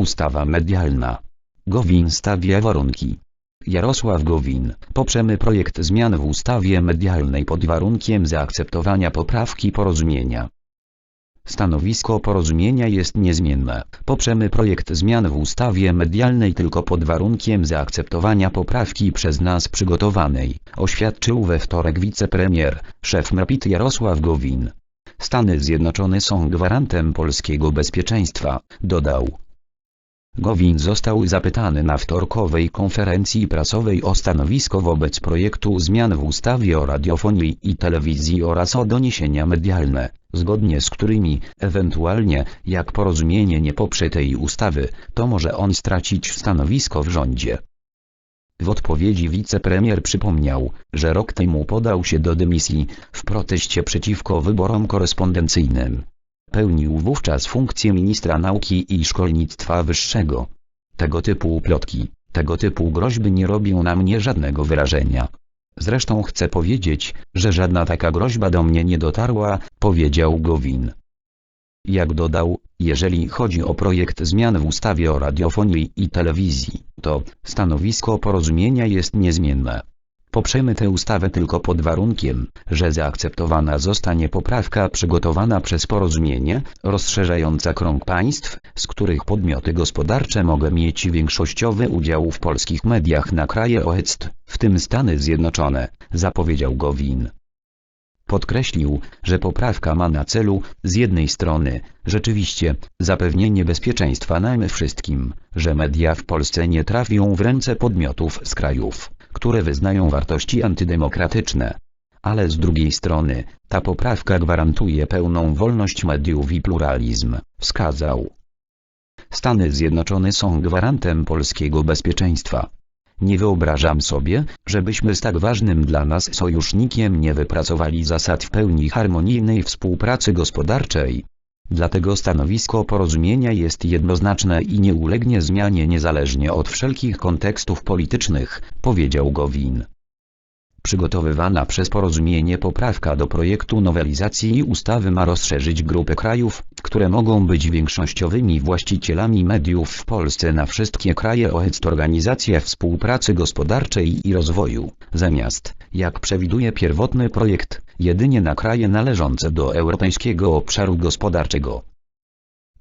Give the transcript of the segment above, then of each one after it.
Ustawa medialna. Gowin stawia warunki. Jarosław Gowin, poprzemy projekt zmian w ustawie medialnej pod warunkiem zaakceptowania poprawki porozumienia. Stanowisko porozumienia jest niezmienne. Poprzemy projekt zmian w ustawie medialnej tylko pod warunkiem zaakceptowania poprawki przez nas przygotowanej, oświadczył we wtorek wicepremier, szef MRAPIT Jarosław Gowin. Stany Zjednoczone są gwarantem polskiego bezpieczeństwa, dodał. Gowin został zapytany na wtorkowej konferencji prasowej o stanowisko wobec projektu zmian w ustawie o radiofonii i telewizji oraz o doniesienia medialne, zgodnie z którymi, ewentualnie, jak porozumienie nie poprze tej ustawy, to może on stracić stanowisko w rządzie. W odpowiedzi wicepremier przypomniał, że rok temu podał się do dymisji, w proteście przeciwko wyborom korespondencyjnym. Pełnił wówczas funkcję ministra nauki i szkolnictwa wyższego. Tego typu plotki, tego typu groźby nie robią na mnie żadnego wyrażenia. Zresztą chcę powiedzieć, że żadna taka groźba do mnie nie dotarła, powiedział Gowin. Jak dodał, jeżeli chodzi o projekt zmian w ustawie o radiofonii i telewizji, to stanowisko porozumienia jest niezmienne. Poprzemy tę ustawę tylko pod warunkiem, że zaakceptowana zostanie poprawka przygotowana przez porozumienie, rozszerzająca krąg państw, z których podmioty gospodarcze mogą mieć większościowy udział w polskich mediach na kraje OECD, w tym Stany Zjednoczone, zapowiedział Gowin. Podkreślił, że poprawka ma na celu, z jednej strony, rzeczywiście, zapewnienie bezpieczeństwa nam wszystkim, że media w Polsce nie trafią w ręce podmiotów z krajów, które wyznają wartości antydemokratyczne. Ale z drugiej strony, ta poprawka gwarantuje pełną wolność mediów i pluralizm, wskazał. Stany Zjednoczone są gwarantem polskiego bezpieczeństwa. Nie wyobrażam sobie, żebyśmy z tak ważnym dla nas sojusznikiem nie wypracowali zasad w pełni harmonijnej współpracy gospodarczej. Dlatego stanowisko porozumienia jest jednoznaczne i nie ulegnie zmianie niezależnie od wszelkich kontekstów politycznych, powiedział Gowin. Przygotowywana przez porozumienie poprawka do projektu nowelizacji ustawy ma rozszerzyć grupę krajów, które mogą być większościowymi właścicielami mediów w Polsce na wszystkie kraje OECD Organizacja Współpracy Gospodarczej i Rozwoju, zamiast, jak przewiduje pierwotny projekt, jedynie na kraje należące do Europejskiego Obszaru Gospodarczego.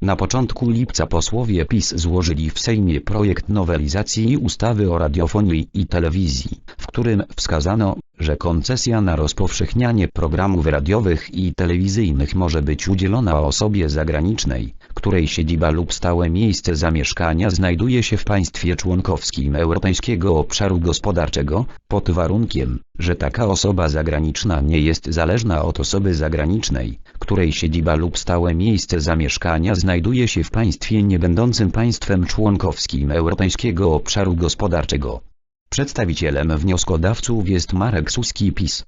Na początku lipca posłowie PiS złożyli w Sejmie projekt nowelizacji ustawy o radiofonii i telewizji, w którym wskazano, że koncesja na rozpowszechnianie programów radiowych i telewizyjnych może być udzielona osobie zagranicznej, której siedziba lub stałe miejsce zamieszkania znajduje się w państwie członkowskim Europejskiego Obszaru Gospodarczego, pod warunkiem, że taka osoba zagraniczna nie jest zależna od osoby zagranicznej, której siedziba lub stałe miejsce zamieszkania znajduje się w państwie niebędącym państwem członkowskim Europejskiego Obszaru Gospodarczego. Przedstawicielem wnioskodawców jest Marek Suski PiS.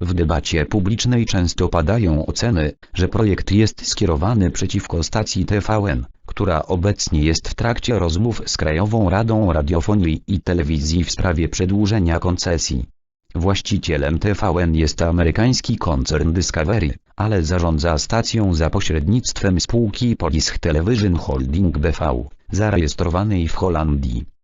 W debacie publicznej często padają oceny, że projekt jest skierowany przeciwko stacji TVN, która obecnie jest w trakcie rozmów z Krajową Radą Radiofonii i Telewizji w sprawie przedłużenia koncesji. Właścicielem TVN jest amerykański koncern Discovery, ale zarządza stacją za pośrednictwem spółki Polish Television Holding BV, zarejestrowanej w Holandii.